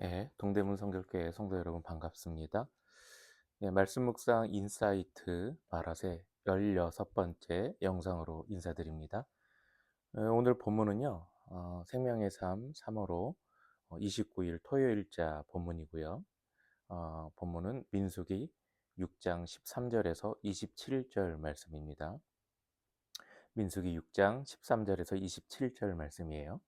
예, 동대문 성결교회 성도 여러분 반갑습니다. 예, 말씀 묵상 인사이트 마라세 16번째 영상으로 인사드립니다. 어, 오늘 본문은요, 어, 생명의 삶 3호로 29일 토요일자 본문이고요. 어, 본문은 민수기 6장 13절에서 27절 말씀입니다. 민수기 6장 13절에서 27절 말씀이에요.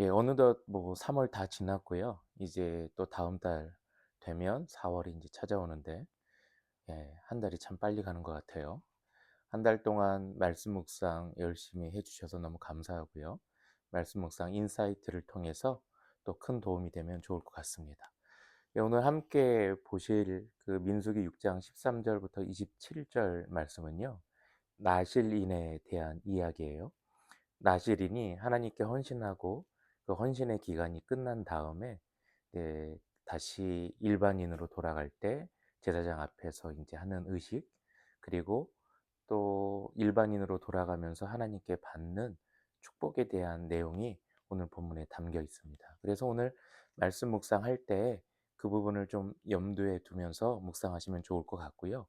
예, 어느덧 뭐 3월 다 지났고요. 이제 또 다음 달 되면 4월이 이제 찾아오는데, 예, 한 달이 참 빨리 가는 것 같아요. 한 달 동안 말씀 묵상 열심히 해주셔서 너무 감사하고요. 말씀 묵상 인사이트를 통해서 또 큰 도움이 되면 좋을 것 같습니다. 예, 오늘 함께 보실 그 민수기 6장 13절부터 27절 말씀은요. 나실인에 대한 이야기예요. 나실인이 하나님께 헌신하고 그 헌신의 기간이 끝난 다음에 예, 다시 일반인으로 돌아갈 때 제사장 앞에서 이제 하는 의식 그리고 또 일반인으로 돌아가면서 하나님께 받는 축복에 대한 내용이 오늘 본문에 담겨 있습니다. 그래서 오늘 말씀 묵상할 때 그 부분을 좀 염두에 두면서 묵상하시면 좋을 것 같고요.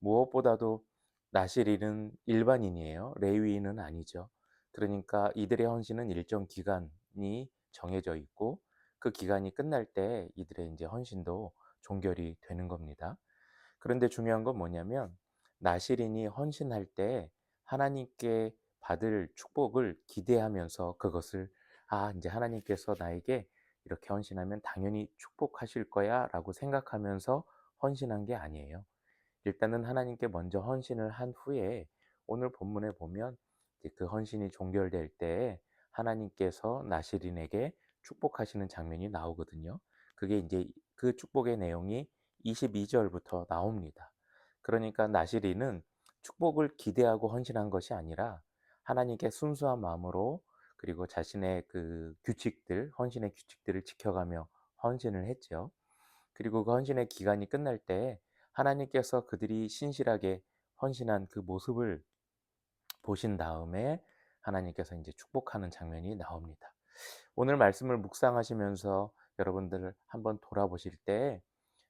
무엇보다도 나실인은 일반인이에요. 레위인은 아니죠. 그러니까 이들의 헌신은 일정 기간 이 정해져 있고 그 기간이 끝날 때 이들의 이제 헌신도 종결이 되는 겁니다. 그런데 중요한 건 뭐냐면 나실인이 헌신할 때 하나님께 받을 축복을 기대하면서 그것을 아 이제 하나님께서 나에게 이렇게 헌신하면 당연히 축복하실 거야 라고 생각하면서 헌신한 게 아니에요. 일단은 하나님께 먼저 헌신을 한 후에 오늘 본문에 보면 그 헌신이 종결될 때 하나님께서 나시린에게 축복하시는 장면이 나오거든요. 그게 이제 그 축복의 내용이 22절부터 나옵니다. 그러니까 나시린은 축복을 기대하고 헌신한 것이 아니라 하나님께 순수한 마음으로 그리고 자신의 그 규칙들, 헌신의 규칙들을 지켜가며 헌신을 했죠. 그리고 그 헌신의 기간이 끝날 때 하나님께서 그들이 신실하게 헌신한 그 모습을 보신 다음에 하나님께서 이제 축복하는 장면이 나옵니다. 오늘 말씀을 묵상하시면서 여러분들 한번 돌아보실 때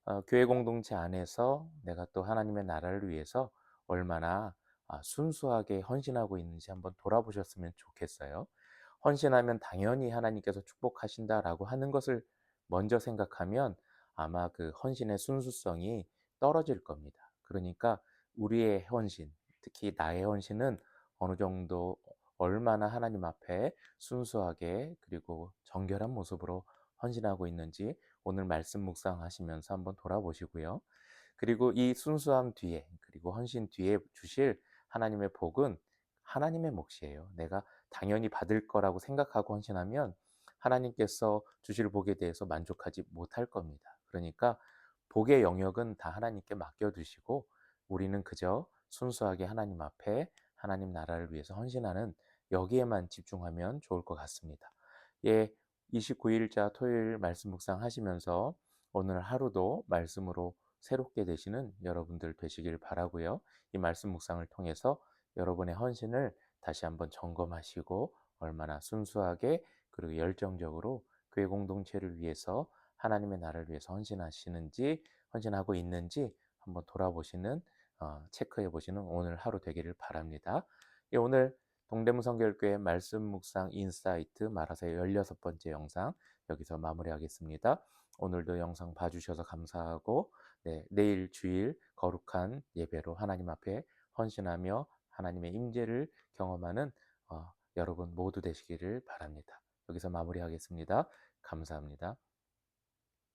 어, 교회 공동체 안에서 내가 또 하나님의 나라를 위해서 얼마나 아, 순수하게 헌신하고 있는지 한번 돌아보셨으면 좋겠어요. 헌신하면 당연히 하나님께서 축복하신다라고 하는 것을 먼저 생각하면 아마 그 헌신의 순수성이 떨어질 겁니다. 그러니까 우리의 헌신, 특히 나의 헌신은 어느 정도 얼마나 하나님 앞에 순수하게 그리고 정결한 모습으로 헌신하고 있는지 오늘 말씀 묵상하시면서 한번 돌아보시고요. 그리고 이 순수함 뒤에 그리고 헌신 뒤에 주실 하나님의 복은 하나님의 몫이에요. 내가 당연히 받을 거라고 생각하고 헌신하면 하나님께서 주실 복에 대해서 만족하지 못할 겁니다. 그러니까 복의 영역은 다 하나님께 맡겨두시고 우리는 그저 순수하게 하나님 앞에 하나님 나라를 위해서 헌신하는 여기에만 집중하면 좋을 것 같습니다. 예, 29일자 토요일 말씀 묵상 하시면서 오늘 하루도 말씀으로 새롭게 되시는 여러분들 되시길 바라고요. 이 말씀 묵상을 통해서 여러분의 헌신을 다시 한번 점검하시고 얼마나 순수하게 그리고 열정적으로 교회 공동체를 위해서 하나님의 나라를 위해서 헌신하시는지 헌신하고 있는지 한번 돌아보시는 어, 체크해 보시는 오늘 하루 되기를 바랍니다. 예, 오늘 동대문 성결교회 말씀 묵상 인사이트 말하세 16번째 영상 여기서 마무리하겠습니다. 오늘도 영상 봐주셔서 감사하고 네, 내일 주일 거룩한 예배로 하나님 앞에 헌신하며 하나님의 임재를 경험하는 어, 여러분 모두 되시기를 바랍니다. 여기서 마무리하겠습니다. 감사합니다.